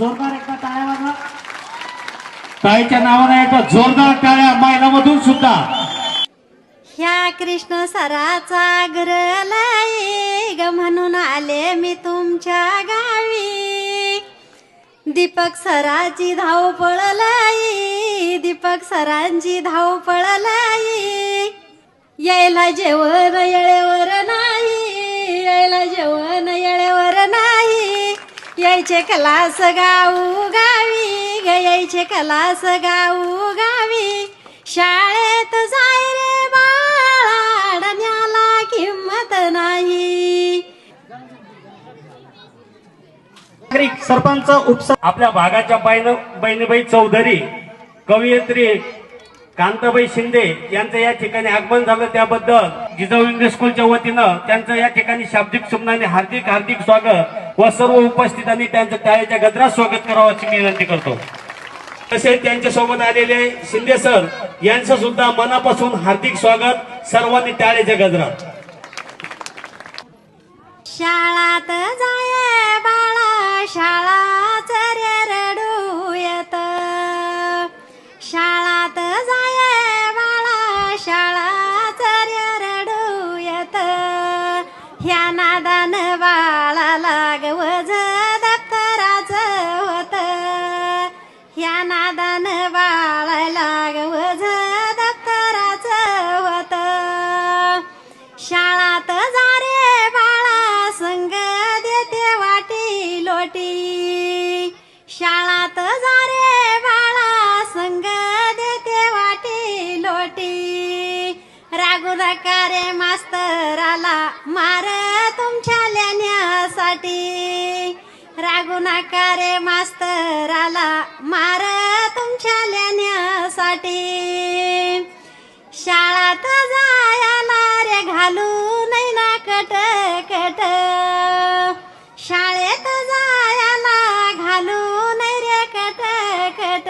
जोरदार एकदा टाळ्या वाजवा. ताईच्या नावाने एकदा जोरदार टाळ्या महिलामधून सुद्धा. ह्या कृष्ण सराचा ग्रलाई ग म्हणून आले मी तुमच्या गावी. दीपक सराची धाव पळलाई दीपक सरांची धाव पळलाई यायला जेवण येळेवर नाही. यायचे कलास गाऊ गावी ग कलास गाऊ गावी. शाळेत जाय रे बाळा किंमत नाही. नागरिक सरपंच उपसा आपल्या भागाच्या बहिण बहिणीबाई चौधरी कवयित्री कांताबाई शिंदे यांचं या ठिकाणी आगमन झालं. त्याबद्दल जिजाऊ इंग्लिश स्कूलच्या वतीनं त्यांचं या ठिकाणी शाब्दिक शुभनाने हार्दिक हार्दिक स्वागत. व सर्व उपस्थितांनी त्यांचं टाळ्याच्या गजरात स्वागत करावं अशी विनंती करतो. तसेच त्यांच्यासोबत आलेले शिंदे सर यांचं सुद्धा मनापासून हार्दिक स्वागत. सर्वांनी टाळ्याच्या गजरात. शाळात जाय बाळा शाळा नादान बाळा लागवज दप्तराच होत शाळात जा रे बाळा संग देते वाटी लोटी. शाळात जा रे बाळा संग देते वाटी लोटी. रागू नका रे मास्तराला मार तुमच्या लेण्यासाठी. रागू नका रे मास्तराला मार तुमच्या लेण्यासाठी शाळात जायला रे घालू नाही ना कट कट शाळेत जायला घालू नाही रे कट कट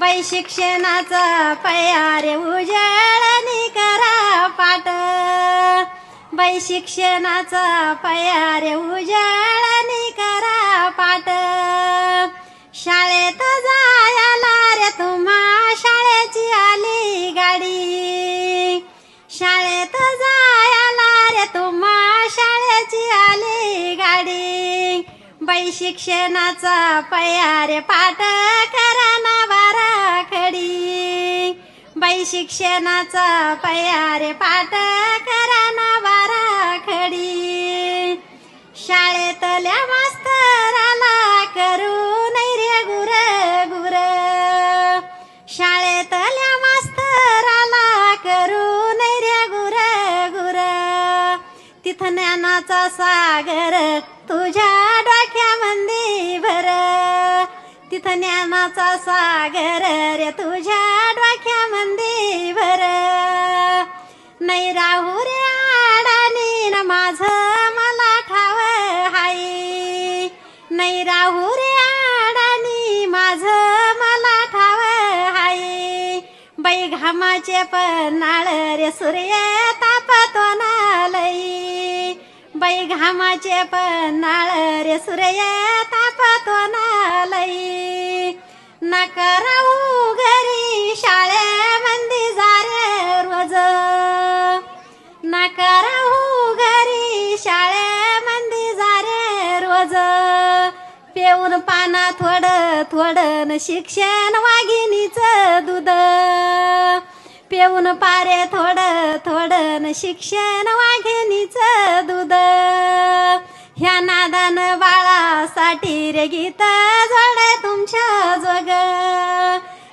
बाई शिक्षणाचा पया रे बाई शिक्षणाचा पया रे उजळणी करा पाट. शाळेत जायला रे तुम्हा शाळेची आली गाडी. शाळेत जायला रे तुम्हा शाळेची आली गाडी. बाई शिक्षणाचा पया रे पाठ करा ना बारा खडी. बाई शिक्षणाचा पया रे पाठ करा तिथं ज्ञानाचा सागर तुझ्या डोक्यामंदी भर. तिथं ज्ञानाचा सागर रे तुझ्या डोक्यामंदी भर. नाही राहू रे आडानी न माझं मला ठाव हाय नाही राहू रे घामाचे पन्हाळ रे सूर्य तापतो नालई. बाई घामाचे पन्हाळ रे सूर्य तापतो नालई. नकराऊ घरी शाळेमंदी जा रे रोज. नकराऊ थोडन शिक्षण वाघिणीच दूध. पेऊन पारे थोडं थोडन शिक्षण वाघिणीच दूध. ह्या नादान बाळासाठी रे गीत जोड तुमच्या जोग.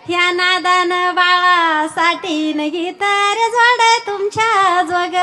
ह्या नादान बाळासाठी न गीत रे जोड तुमच्या जोग.